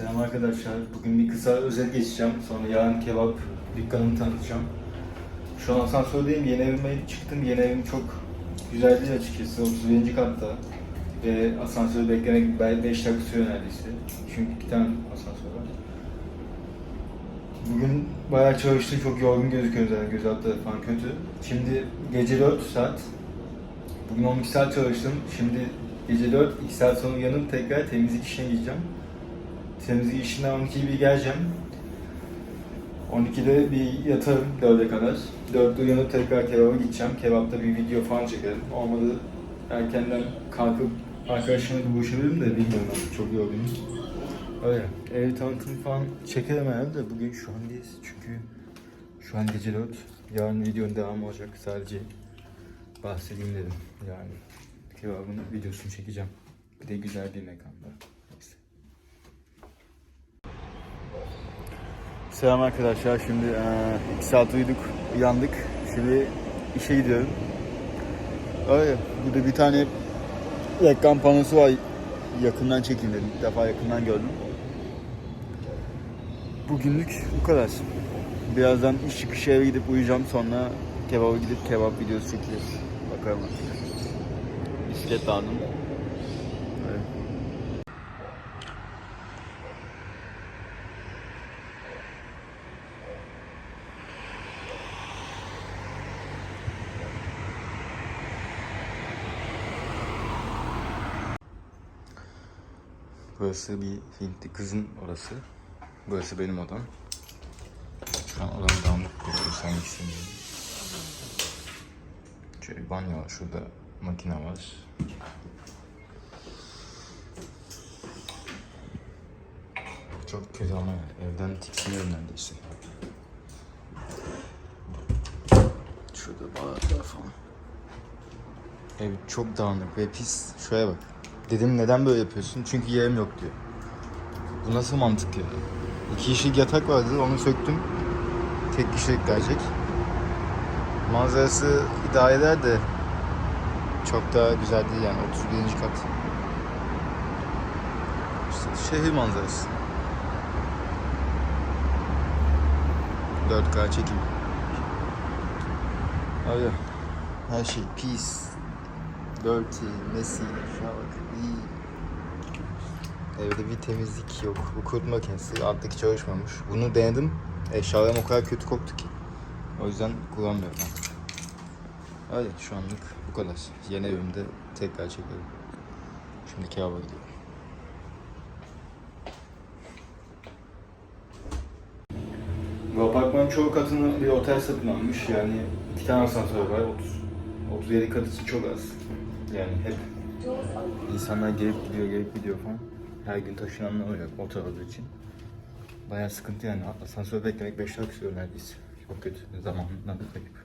Selam arkadaşlar. Bugün bir kısa özet geçeceğim. Sonra yarın kebap dükkanını tanıtacağım. Şu an asansördeyim. Yeni evime çıktım. Yeni evim çok güzel değil açıkçası. 31. katta. Ve asansörü beklemek 5 dakika sürüyor neredeyse. Çünkü iki tane asansör var. Bugün bayağı çalıştım. Çok yorgun gözüküyor zaten. Göz altları falan kötü. Şimdi gece 4 saat. Bugün 12 saat çalıştım. Şimdi gece 4, 2 saat sonra uyanıp tekrar temizlik işine gideceğim. Temizlik işinden 12 gibi geleceğim. 12'de bir yatarım 4'e kadar. 4'te uyanıp tekrar kebaba gideceğim. Kebapta bir video falan çekerim. Olmadı erkenden kalkıp arkadaşımla buluşabilirim de bilmiyorum artık çok yorgunum. Öyle. Ev tanıtım falan çekerim herhalde. Bugün şu an değiliz çünkü şu an gece 4. Yarın videonun devamı olacak. Sadece bahsedeyim dedim. Yani kebabın videosunu çekeceğim. Bir de güzel bir mekanda. Selam arkadaşlar. Şimdi 2 saat uyuduk, uyandık. Şimdi işe gidiyorum. Öyle. Burada bir tane reklam panosu var. Yakından çekeyim dedim. İlk defa yakından gördüm. Bugünlük bu kadar. Birazdan iş çıkışı eve gidip uyuyacağım. Sonra kebaba gidip kebap videosu çekeceğiz. Bakalım. Bisiklet aldım. Burası bir Hintli kızın odası. Burası benim odam. Şu an odamı dağınık bir göstermek istemiyorum. Şöyle banyo var. Şurada makine var. Çok kötü ama evden tiksiniyorum neredeyse. Şurada balıklar falan. Ev çok dağınık ve pis. Şuraya bak. Dedim neden böyle yapıyorsun? Çünkü yerim yok diyor. Bu nasıl mantık ya? İki kişilik yatak vardı onu söktüm. Tek kişilik gelecek. Manzarası idare eder de çok da güzel değil yani 31. kat. İşte şehir manzarası. 4K çekim. Öyle. Her şey peace. Dirty, messy. Şuna bak. İyi. Evde bir temizlik yok. Bu kurutma makinesi alttaki çalışmamış. Bunu denedim. Eşyalarım o kadar kötü koktu ki. O yüzden kullanmıyorum artık. Öyle şu anlık bu kadar. Yeni evimde tekrar çekelim. Şimdi kebaba gidiyorum. Bu apartmanın çoğu katını bir otel satın almış. Yani iki tane asansör var. 30, 37 kat için çok az. Yani hep insanlar gelip gidiyor, gelip gidiyor falan. Her gün taşınanlar otel olduğu için. Bayağı sıkıntı yani. Asansör beklemek 5 dakika sürüyor neredeyse. Çok kötü. Zamanından da kayıp.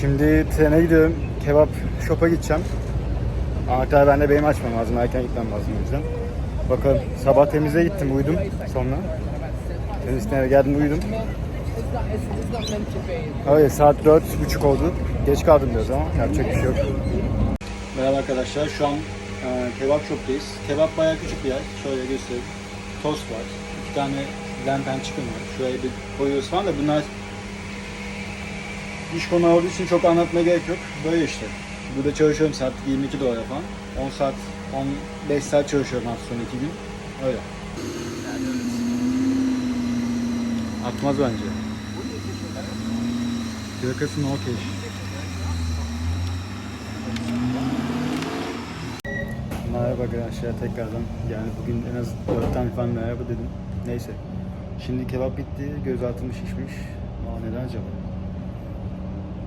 Şimdi trene gidiyorum. Kebap shop'a gideceğim. Anahtar bende benim açmam lazım. Erken gitmem lazım o yüzden. Bakalım. Sabah temize gittim uyudum sonra. Temizlikten eve geldim uyudum. Öyle saat dört buçuk oldu. Geç kaldım biraz ama yapacak bir şey yok. Merhaba arkadaşlar. Şu an e, kebap shop'tayız. Kebap bayağı küçük bir yer. Şöyle göstereyim. Tost var. İki tane lempen chicken var. Şuraya bir koyuyoruz falan da bunlar iş konu olduğu için çok anlatmaya gerek yok. Böyle işte. Burada çalışıyorum saat 22 dolar falan. 10 saat, 15 saat çalışıyorum hafta sonu 2 gün. Öyle. Atmaz bence. Plakası no cash. Merhaba arkadaşlar tekrardan. Yani bugün en az 4 tane falan merhaba dedim. Neyse. Şimdi kebap bitti. Gözaltım şişmiş. Aa, neden acaba?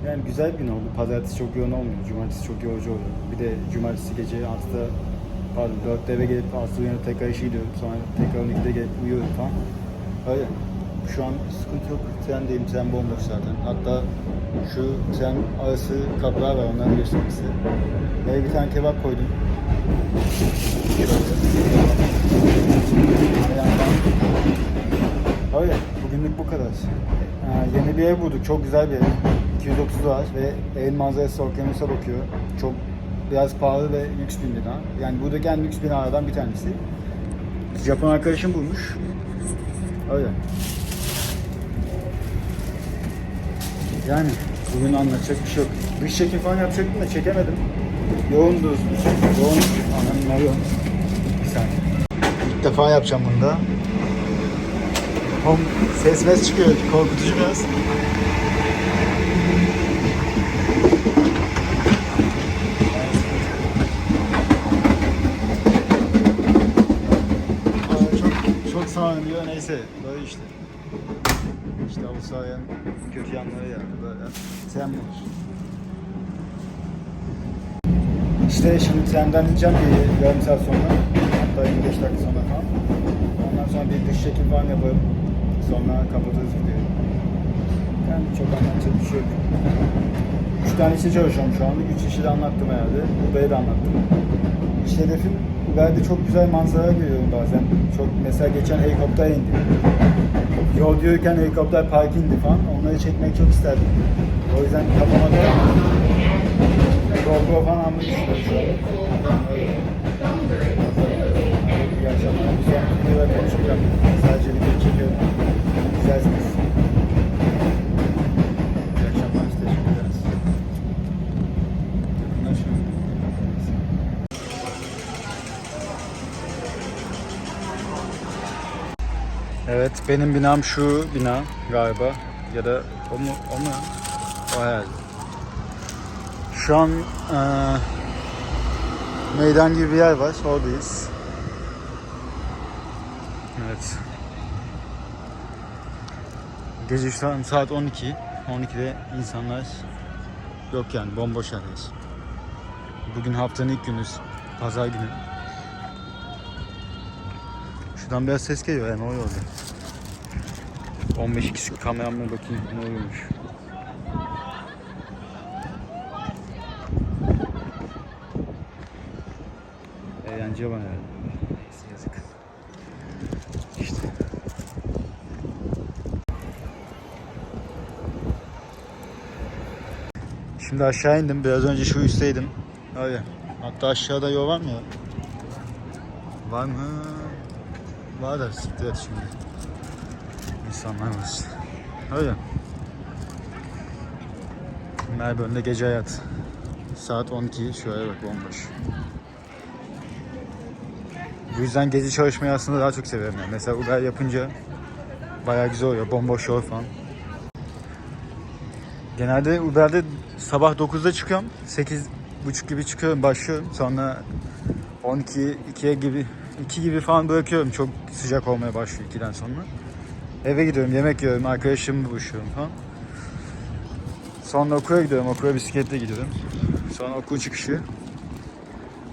Yani güzel bir gün oldu. Pazartesi çok yoğun olmuyor. Cumartesi çok yorucu oluyor. Bir de cumartesi gece 6'da pardon 4'te eve gelip 6'da uyanıp tekrar işe gidiyorum. Sonra tekrar 12'de gelip uyuyorum falan. Öyle. Şu an sıkıntı yok. Trendeyim. Tren bomboş zaten. Hatta şu tren arası kapılar var. Onları göstermek istedim. Eve bir tane kebap koydum. Şöyle. Öyle. Bugünlük o kadar. Ee, yeni bir ev bulduk. Çok güzel bir ev. 230 var ve evin manzarası okyanusa bakıyor. Çok biraz pahalı ve lüks bir bina. Yani buradaki en lüks binalardan bir tanesi. Japon arkadaşım bulmuş. Öyle. Yani bugün anlatacak bir şey yok. Dış çekim falan yapacaktım da çekemedim. Yoğundu. Yoğun. Anam yoğun. Bir saniye. İlk defa yapacağım bunu da. Hom ses çıkıyor. Korkutucu biraz. Çok çok sağlanıyor. Neyse böyle işte. İşte Avustralya'nın kötü yanları ya böyle. Sen var. İşte şimdi trenden ineceğim bir yarım saat sonra. Hatta 25 dakika sonra falan. Ondan sonra bir dış çekim falan yaparım. Sonra kapatırız videoyu. Yani çok anlatacak bir şey yok. Üç tane işe çalışıyorum şu anda. Üç işi de anlattım herhalde. Uber'i de anlattım. İş hedefim Uber'de çok güzel manzara görüyorum bazen. Çok mesela geçen helikopter indi. Yol diyorken helikopter park indi falan. Onları çekmek çok isterdim. O yüzden kafama da GoPro falan almayı düşünüyorum şu an. İyi akşamlar. Sonraki videoda konuşacağım. Sadece video çekiyorum. İzlersiniz. İyi akşamlar. Teşekkür ederiz. Yakınlaşıyorum. Evet, benim binam şu bina galiba. Ya da o mu? O mu? O herhalde. Şu an eee, meydan gibi bir yer var. Oradayız. Evet. Gece şu an saat 12. 12'de insanlar yok yani bomboş yerdeyiz. Bugün haftanın ilk günü. Pazar günü. Şuradan biraz ses geliyor yani o yolda. 15 kişi kameramla bakayım ne oluyormuş. Eğlence var herhalde. Neyse yazık. İşte. Şimdi aşağı indim. Biraz önce şu üstteydim. Öyle. Hatta aşağıda yol var mı ya? Var mı? Var da siktir et şimdi. İnsanlar var. Öyle. Melbourne'de gece hayat. Saat 12. Şuraya bak bomboş. Bu yüzden gece çalışmayı aslında daha çok severim. Yani. Mesela Uber yapınca bayağı güzel oluyor. Bomboş yol falan. Genelde Uber'de sabah 9'da çıkıyorum. 8.30 gibi çıkıyorum, başlıyorum. Sonra 12, 2'ye gibi 2 gibi falan bırakıyorum. Çok sıcak olmaya başlıyor 2'den sonra. Eve gidiyorum, yemek yiyorum, arkadaşlarımla buluşuyorum falan. Sonra okula gidiyorum, okula bisikletle gidiyorum. Sonra okul çıkışı.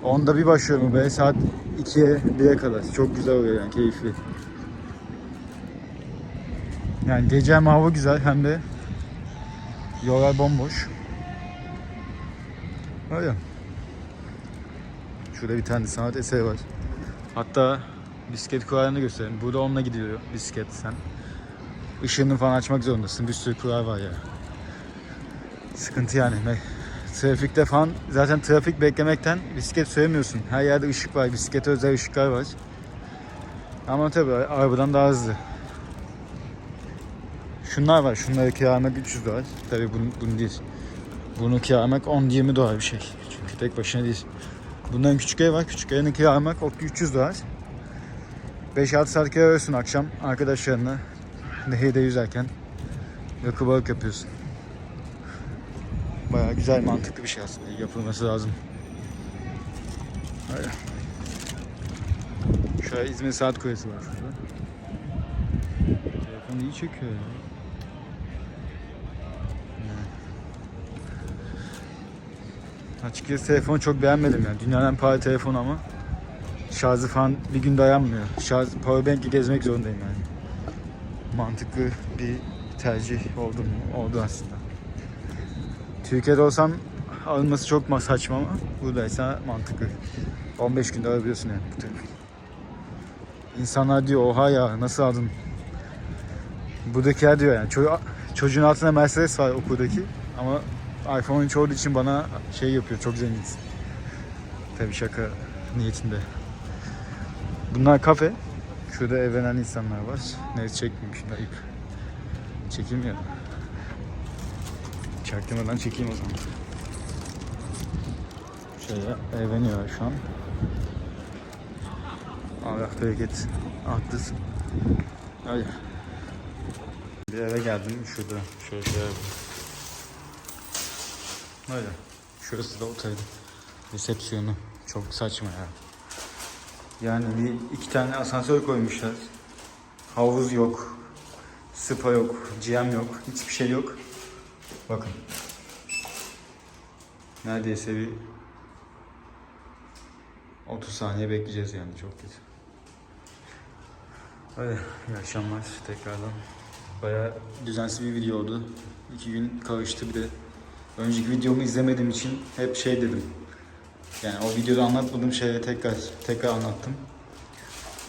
Onda bir başlıyorum be saat 2'ye 1'e kadar. Çok güzel oluyor yani keyifli. Yani gece hem hava güzel hem de yollar bomboş. Öyle. Şurada bir tane sanat eseri var. Hatta bisiklet kurallarını göstereyim. Burada onunla gidiyor bisiklet sen. Işığını falan açmak zorundasın. Bir sürü kural var ya. Sıkıntı yani. Trafikte falan zaten trafik beklemekten bisiklet süremiyorsun. Her yerde ışık var. Bisiklete özel ışıklar var. Ama tabii arabadan daha hızlı. Şunlar var. Şunları kiralamak 300 dolar. Tabii bunu, bunu değil. Bunu kiralamak 10-20 dolar bir şey. Çünkü tek başına değil. Bundan küçük ev var. Küçük evini kiralamak 300 dolar. 5-6 saat kiralıyorsun akşam arkadaşlarınla. Nehirde yüzerken. Rakı balık yapıyorsun. Bayağı güzel mantıklı bir şey aslında. Yapılması lazım. Öyle. Şöyle İzmir Saat Kulesi var şurada. Telefon iyi çekiyor ya. Açıkçası telefonu çok beğenmedim yani. Dünyanın en pahalı telefonu ama şarjı falan bir gün dayanmıyor. Şarj, powerbank'le gezmek zorundayım yani. Mantıklı bir tercih oldu mu? Oldu aslında. Türkiye'de olsam alınması çok ma- saçma ama buradaysa mantıklı. 15 günde alabiliyorsun yani bu telefonu. İnsanlar diyor oha ya nasıl aldın? Buradakiler diyor yani ço- çocuğun altında Mercedes var okuldaki ama iPhone 13 olduğu için bana şey yapıyor çok zenginsin. Tabii şaka niyetinde. Bunlar kafe. Şurada evlenen insanlar var. Çekmeyeyim şimdi ayıp. Çekilmiyor. Çaktırmadan çekeyim o zaman. Şöyle evleniyorlar şu an. Allah bereket arttırsın. Hadi. Bir eve geldim şurada. Şöyle şey yapayım. Öyle. Şurası da otelin resepsiyonu. Çok saçma ya. Yani bir iki tane asansör koymuşlar. Havuz yok. Spa yok. GM yok. Hiçbir şey yok. Bakın. Neredeyse bir 30 saniye bekleyeceğiz yani çok kötü. Öyle iyi akşamlar tekrardan. Bayağı düzensiz bir video oldu. İki gün karıştı bir de. Önceki videomu izlemediğim için hep şey dedim. Yani o videoda anlatmadığım şeyleri tekrar tekrar anlattım.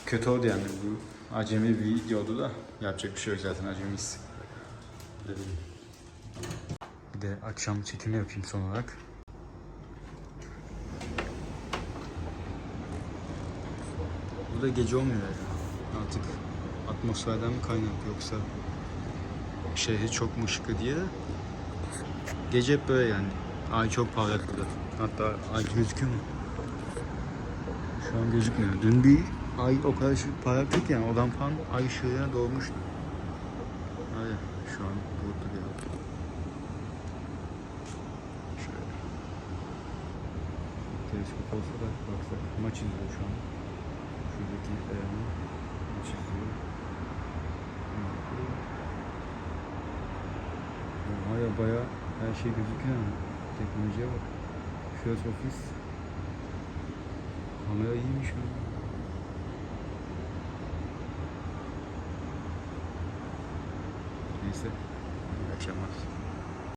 Kötü oldu yani bu acemi bir videodu da yapacak bir şey yok zaten acemiyiz. Bir de akşam çekimi yapayım son olarak. Bu da gece olmuyor yani. Artık atmosferden mi kaynak yoksa şehri çok mu ışıklı diye gece hep böyle yani. Ay çok parlak burada. Hatta ay gözüküyor mu? Şu an gözükmüyor. Dün bir ay o kadar ki yani odan falan ay ışığına doğmuştu. Öyle şu an bulutlu bir. Şöyle. Teleskop olsa da baksak maç izliyor şu an. Şuradaki ayağını maç izliyor. Baya baya her şey gözüküyor yani. Teknolojiye bak. Şurası ofis. Kamera iyiymiş ya. Neyse. İyi akşamlar.